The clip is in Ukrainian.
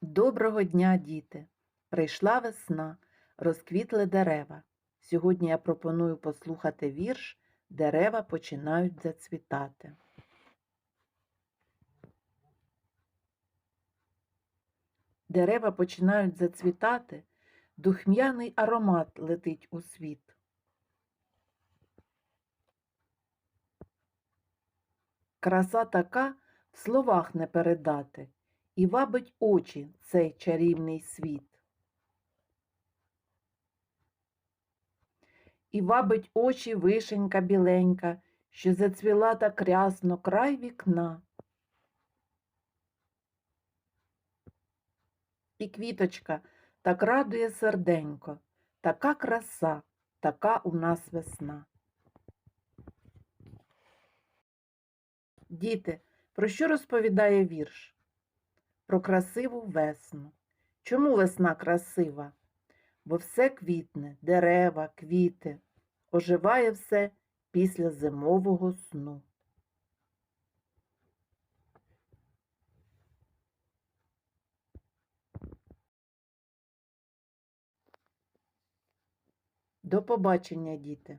Доброго дня, діти! Прийшла весна, розквітли дерева. Сьогодні я пропоную послухати вірш Дерева починають зацвітати. Дерева починають зацвітати, духм'яний аромат летить у світ. Краса така в словах не передати, і вабить очі цей чарівний світ. І вабить очі вишенька біленька, що зацвіла так рясно край вікна. І квіточка так радує серденько, така краса, така у нас весна. Діти, про що розповідає вірш? Про красиву весну. Чому весна красива? Бо все квітне, дерева, квіти, оживає все після зимового сну. До побачення, діти!